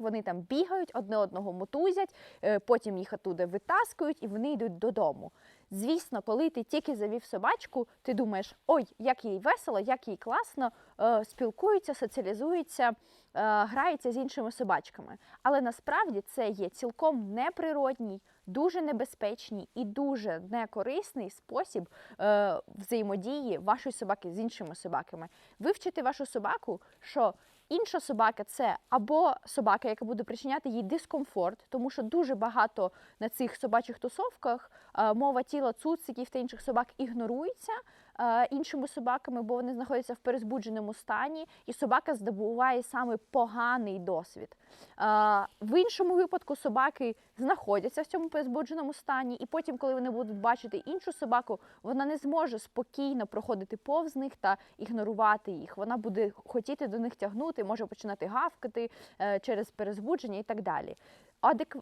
вони там бігають, одне одного мотузять, е, потім їх оттуда витаскують і вони йдуть додому. Звісно, коли ти тільки завів собачку, ти думаєш, ой, як їй весело, як їй класно, е, спілкуються, соціалізуються, е, грається з іншими собачками. Але насправді це є цілком неприродній, дуже небезпечний і дуже некорисний спосіб е, взаємодії вашої собаки з іншими собаками. Вивчити вашу собаку, що інша собака це або собака, яка буде причиняти їй дискомфорт, тому що дуже багато на цих собачих тусовках мова тіла цуциків та інших собак ігнорується е, іншими собаками, бо вони знаходяться в перезбудженому стані, і собака здобуває саме поганий досвід. Е, В іншому випадку собаки знаходяться в цьому перезбудженому стані, і потім, коли вони будуть бачити іншу собаку, вона не зможе спокійно проходити повз них та ігнорувати їх. Вона буде хотіти до них тягнути, може починати гавкати е, через перезбудження і так далі. Адек...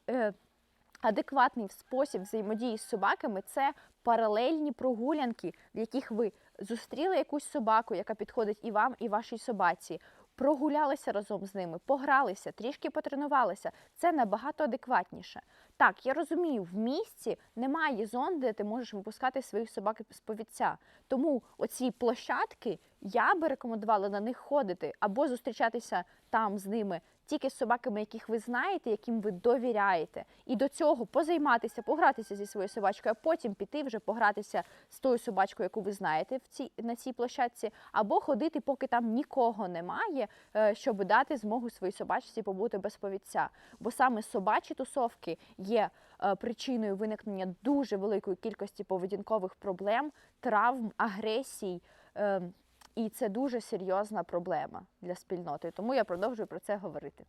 Адекватний спосіб взаємодії з собаками це паралельні прогулянки, в яких ви зустріли якусь собаку, яка підходить і вам, і вашій собаці. Прогулялися разом з ними, погралися, трішки потренувалися. Це набагато адекватніше. Так, я розумію, в місті немає зон, де ти можеш випускати своїх собак з повідця. Тому оці площадки я би рекомендувала на них ходити або зустрічатися там з ними тільки з собаками, яких ви знаєте, яким ви довіряєте. І до цього позайматися, погратися зі своєю собачкою, а потім піти вже погратися з тою собачкою, яку ви знаєте в цій, на цій площадці, або ходити, поки там нікого немає, е, щоб дати змогу своїй собачці побути без повідця. Бо саме собачі тусовки є е, причиною виникнення дуже великої кількості поведінкових проблем, травм, агресій. І це дуже серйозна проблема для спільноти. Тому я продовжую про це говорити.